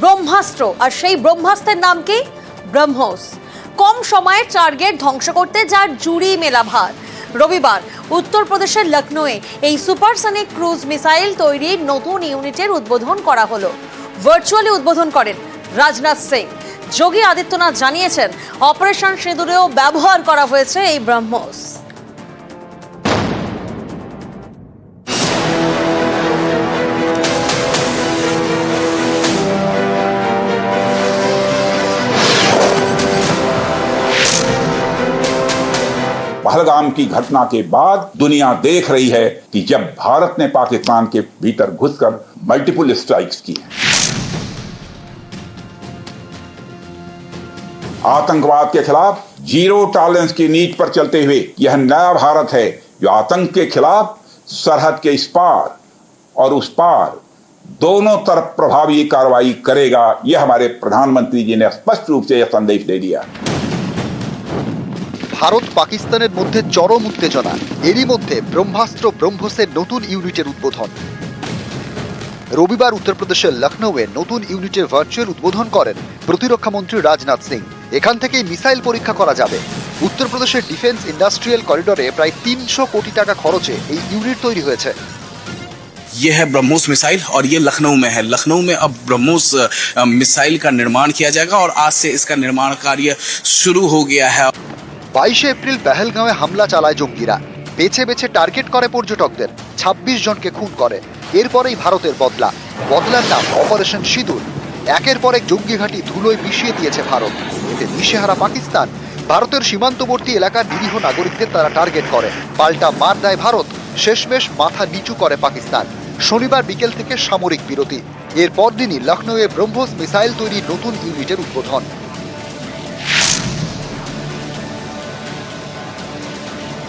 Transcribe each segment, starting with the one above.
ব্রহ্মাস্ত্র। আর সেই ব্রহ্মাস্ত্রের নাম কি? ব্রহ্মোস। কম সময়ের টার্গেট ধ্বংস করতে যার জুড়ি মেলা ভার। রবিবার, উত্তরপ্রদেশের লখনৌয়ে এই সুপারসনিক ক্রুজ মিসাইল তৈরির নতুন ইউনিটের উদ্বোধন করা হলো। ভার্চুয়ালি উদ্বোধন করেন রাজনাথ সিং। যোগী আদিত্যনাথ জানিয়েছেন, অপারেশন সিঁদুরেও ব্যবহার করা হয়েছে এই ব্রহ্মোস। पहलगाम की घटना के बाद दुनिया देख रही है कि जब भारत ने पाकिस्तान के भीतर घुसकर मल्टीपल स्ट्राइक्स की हैं आतंकवाद के खिलाफ ज़ीरो टॉलरेंस की नीति पर चलते हुए यह नया भारत है जो आतंक के खिलाफ सरहद के इस पार और उस पार दोनों तरफ़ प्रभावी कार्रवाई करेगा, यह हमारे प्रधानमंत्री जी ने स्पष्ट रूप से यह संदेश दे दिया। ভারত পাকিস্তানের মধ্যে চরম উত্তেজনা এরই মধ্যে ব্রহ্মাস্ত্র ব্রহ্মসের নতুন ইউনিটের উদ্বোধন রবিবার উত্তরপ্রদেশের লখনৌয়ে নতুন ইউনিটের ভার্চুয়াল উদ্বোধন করেন প্রতিরক্ষা মন্ত্রী রাজনাথ সিং এখান থেকেই মিসাইল পরীক্ষা করা যাবে উত্তরপ্রদেশের ডিফেন্স ইন্ডাস্ট্রিয়াল করিডোরে প্রায় তিনশো কোটি টাকা খরচে এই ইউনিট তৈরি হয়েছে ये है ब्रह्मोस मिसाइल और ये लखनऊ में है लखनऊ में अब ब्रह्मोस अ, मिसाइल का निर्माण किया जाएगा और आज से इसका निर्माण कार्य शुरू हो गया है বাইশে এপ্রিল পেহেলগাঁওয়ে হামলা চালায় জঙ্গিরা। বেছে বেছে টার্গেট করে পর্যটকদের ২৬ জনকে খুন করে। এরপরেই ভারতের বদলা। বদলার নাম অপারেশন সিঁদুর। একের পর এক জঙ্গি ঘাঁটি ধুলোয় মিশিয়ে দিয়েছে ভারত। এতে দিশেহারা পাকিস্তান, ভারতের সীমান্তবর্তী এলাকার নিরীহ নাগরিকদের তারা টার্গেট করে। পাল্টা মার দেয় ভারত, শেষমেশ মাথা নিচু করে পাকিস্তান। শনিবার বিকেল থেকে সামরিক বিরতি। এরপর দিনই লখনৌয়ে ব্রহ্মোস মিসাইল তৈরির নতুন ইউনিটের উদ্বোধন।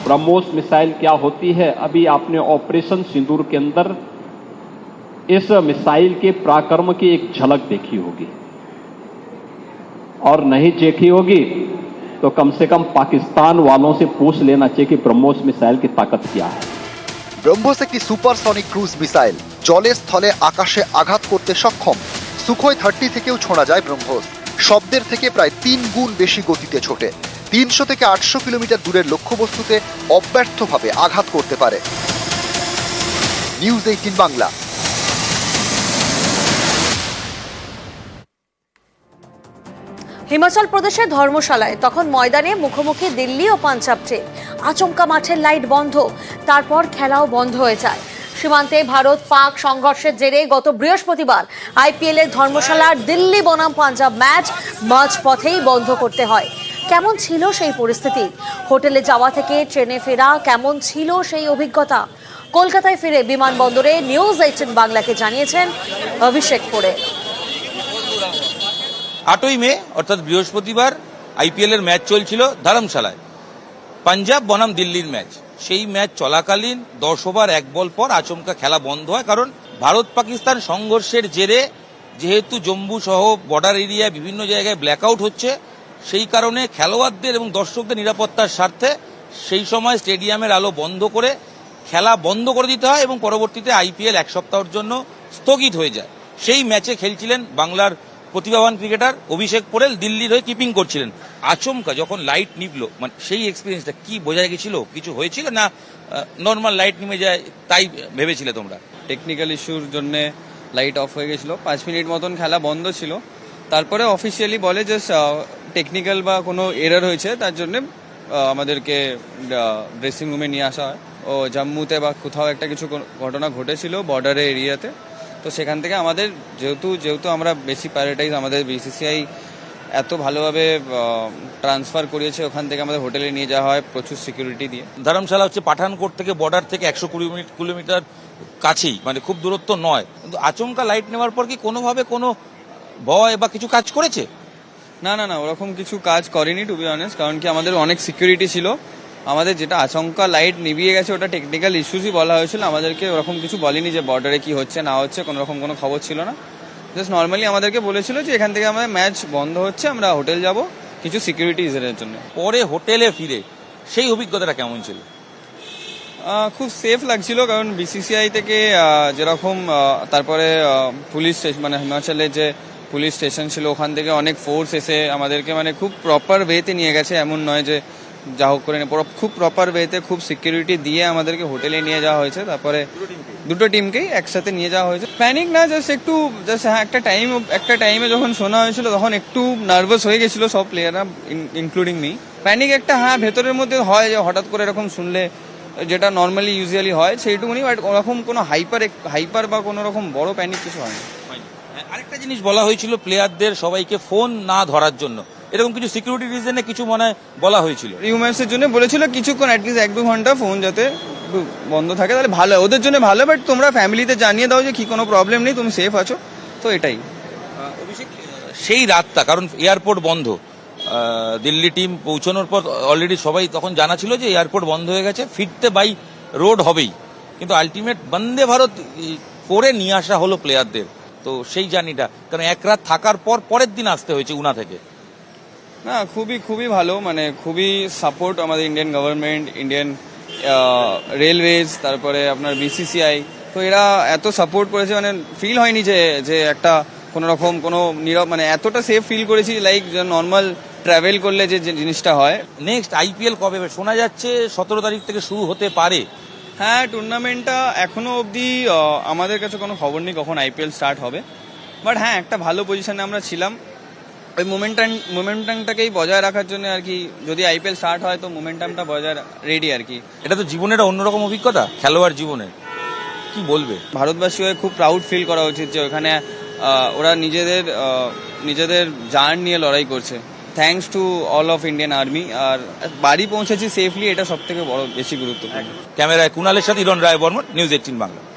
ब्रह्मोस मिसाइल क्या होती है अभी आपने ऑपरेशन सिंदूर के अंदर इस मिसाइल के पराक्रम की एक झलक देखी होगी और नहीं देखी होगी तो कम से कम पाकिस्तान वालों से पूछ लेना चाहिए कि ब्रह्मोस मिसाइल की ताकत क्या है ব্রহ্মোস একটি সুপারসনিক ক্রুজ মিসাইল জলে স্থলে আকাশে আঘাত করতে সক্ষম সুখোই থার্টি থেকেও ছোঁড়া যায় ব্রহ্মোস শব্দের থেকে প্রায় তিন গুণ বেশি গতিতে ছোটে তিনশো থেকে আটশো কিলোমিটার দূরের লক্ষ্যবস্তুতে অব্যর্থভাবে আঘাত করতে পারে। News eighteen Bangla. হিমাচল প্রদেশের ধর্মশালায় তখন ময়দানে মুখোমুখি দিল্লি ও পাঞ্জাব ট্রেন। আচমকা মাঠের লাইট বন্ধ, তারপর খেলাও বন্ধ হয়ে যায়। সীমান্তে ভারত পাক সংঘর্ষের জেরে গত বৃহস্পতিবার আইপিএল এর ধর্মশালার দিল্লি বনাম পাঞ্জাব ম্যাচ মাঝপথেই বন্ধ করতে হয়। কেমন ছিল সেই পরিস্থিতি? হোটেলে যাওয়া থেকে ট্রেনে ফেরা কেমন ছিল সেই অভিজ্ঞতা? কলকাতায় ফিরে বিমানবন্দরে নিউজ এইটিন বাংলাকে জানিয়েছেন অভিষেক পড়ে আটই মে, অর্থাৎ বৃহস্পতিবার আইপিএল এর ম্যাচ চলছিল ধর্মশালায়। পাঞ্জাব বনাম দিল্লির ম্যাচ। সেই ম্যাচ চলাকালীন দশ ওভার, এক বল পর আচমকা খেলা বন্ধ হয় কারণ ভারত পাকিস্তান সংঘর্ষের জেরে যেহেতু জম্মু সহ বর্ডার এরিয়ায় বিভিন্ন জায়গায় ব্ল্যাকআউট হচ্ছে সেই কারণে খেলোয়াড়দের এবং দর্শকদের নিরাপত্তার স্বার্থে সেই সময় স্টেডিয়ামের আলো বন্ধ করে খেলা বন্ধ করে দিতে হয় এবং পরবর্তীতে আইপিএল এক সপ্তাহের জন্য স্থগিত হয়ে যায়। সেই ম্যাচে খেলছিলেন বাংলার প্রতিভাবান ক্রিকেটার অভিষেক পোরেল, দিল্লির হয়ে কিপিং করছিলেন। আচমকা যখন লাইট নিভলো মানে সেই এক্সপিরিয়েন্সটা কি বোঝা গেছিল? কিছু হয়েছিল না নর্মাল লাইট নিমে যায়, তাই ভেবেছিলে তোমরা? টেকনিক্যাল ইস্যুর জন্য লাইট অফ হয়ে গেছিল। পাঁচ মিনিট মতন খেলা বন্ধ ছিল। তারপরে অফিসিয়ালি বলে যে টেকনিক্যাল বা কোনো এরর হয়েছে, তার জন্য আমাদেরকে ড্রেসিং রুমে নিয়ে আসা হয়। ও জম্মুতে বা কোথাও একটা কিছু ঘটনা ঘটেছিল বর্ডারের এরিয়াতে তো সেখান থেকে আমাদের যেহেতু যেহেতু আমরা বেশি প্রায়োরিটাইজ আমাদের বিসিসিআই এত ভালোভাবে ট্রান্সফার করিয়েছে, ওখান থেকে আমাদের হোটেলে নিয়ে যাওয়া হয় প্রচুর সিকিউরিটি দিয়ে। ধর্মশালা হচ্ছে পাঠানকোট থেকে বর্ডার থেকে একশো কুড়ি কিলোমিটার কাছেই মানে খুব দূরত্ব নয়। কিন্তু আচমকা লাইট নেওয়ার পর কি কোনোভাবে কোনো ভয় বা কিছু কাজ করেছে? না না না ওরকম কিছু কাজ করেনি টু বি অনেস্ট কারণ কি আমাদের অনেক সিকিউরিটি ছিল। আমাদের যেটা আচমকা লাইট নিভিয়ে গেছে ওটা টেকনিক্যাল ইস্যুসই বলা হয়েছিল। আমাদেরকে ওরকম কিছু বলেনি যে বর্ডারে কি হচ্ছে না হচ্ছে কোনো রকম কোনো খবর ছিল না। জাস্ট নর্মালি আমাদেরকে বলেছিল যে এখান থেকে আমাদের ম্যাচ বন্ধ হচ্ছে আমরা হোটেল যাব কিছু সিকিউরিটি রিজনের জন্য। পরে হোটেলে ফিরে সেই অভিজ্ঞতাটা কেমন ছিল? খুব সেফ লাগছিল কারণ বিসিসিআই থেকে যেরকম তারপরে পুলিশ স্টেশন মানে হিমাচলে যে পুলিশ স্টেশন ছিল ওখান থেকে অনেক ফোর্স এসে আমাদেরকে মানে খুব প্রপার ওয়েতে নিয়ে গেছে। এমন নয় যে যা হোক করে খুব প্রপার ওয়েতে খুব সিকিউরিটি দিয়ে আমাদেরকে হোটেলে নিয়ে যাওয়া হয়েছে। তারপরে দুটো টিমকেই একসাথে নিয়ে যাওয়া হয়েছে। প্যানিক না জাস্ট একটু জাস্ট হ্যাঁ একটা টাইম একটা টাইমে যখন শোনা হয়েছিল তখন একটু নার্ভাস হয়ে গেছিল সব প্লেয়াররা ইনক্লুডিং মি প্যানিক একটা হ্যাঁ ভেতরের মধ্যে হয় যে হঠাৎ করে এরকম শুনলে যেটা নর্মালি ইউজুয়ালি হয় সেইটুকুনি বাট ওরকম কোনো হাইপার হাইপার বা কোনো রকম বড় প্যানিক কিছু হয় না। আরেকটা জিনিস বলা হয়েছিল প্লেয়ারদের সবাইকে ফোন না ধরার জন্য। এরকম কিছু সিকিউরিটি রিজনে কিছু মনে বলা হয়েছিল? রিউমার্সের জন্য বলেছিল কিছুক্ষণ অ্যাটলিস্ট এক দু ঘণ্টা ফোন যাতে বন্ধ থাকে। তাহলে ভালো। ওদের জন্য ভালো বাট তোমরা ফ্যামিলিতে জানিয়ে দাও যে কি কোনো প্রবলেম নেই তুমি সেফ আছো। তো এটাই। সেই রাতটা কারণ এয়ারপোর্ট বন্ধ। দিল্লি টিম পৌঁছানোর পর অলরেডি সবাই তখন জানা ছিল যে এয়ারপোর্ট বন্ধ হয়ে গেছে ফিরতে বাই রোড হবেই। কিন্তু আলটিমেট বন্দে ভারত করে নিয়ে আসা হলো প্লেয়ারদের তো সেই জার্নিটা। কারণ এক রাত থাকার পর পরের দিন আসতে হয়েছে উনা থেকে? না খুবই খুবই ভালো মানে খুবই সাপোর্ট আমাদের ইন্ডিয়ান গভর্নমেন্ট ইন্ডিয়ান রেলওয়েজ তারপরে আপনার বিসিসিআই তো এরা এত সাপোর্ট করেছে মানে ফিল হয়নি যে যে একটা কোনো রকম কোনো নীরব মানে এতটা সেফ ফিল করেছি লাইক নর্মাল ট্রাভেল করলে যে জিনিসটা হয়। নেক্সট আইপিএল কবে? শোনা যাচ্ছে সতেরো তারিখ থেকে শুরু হতে পারে। হ্যাঁ টুর্নামেন্টটা এখনও অবধি আমাদের কাছে কোনো খবর নেই কখন আইপিএল স্টার্ট হবে। বাট হ্যাঁ একটা ভালো পজিশনে আমরা ছিলাম। ওই মোমেন্টাম মোমেন্টামটাকেই বজায় রাখার জন্য আর কি যদি আইপিএল স্টার্ট হয় তো মোমেন্টামটা বজায় রেডি আর কি। এটা তো জীবনের অন্যরকম অভিজ্ঞতা খেলোয়াড় জীবনের কি বলবে? ভারতবাসী হয়ে খুব প্রাউড ফিল করা উচিত যে ওখানে ওরা নিজেদের নিজেদের জান নিয়ে লড়াই করছে। Thanks to all of Indian army. আর বাড়ি পৌঁছেছি সেফলি এটা সব থেকে বড়, বেশি গুরুত্বপূর্ণ। ক্যামেরায় কুনালের সাথে ইরন রায় বর্মন নিউজ এইটিন বাংলা।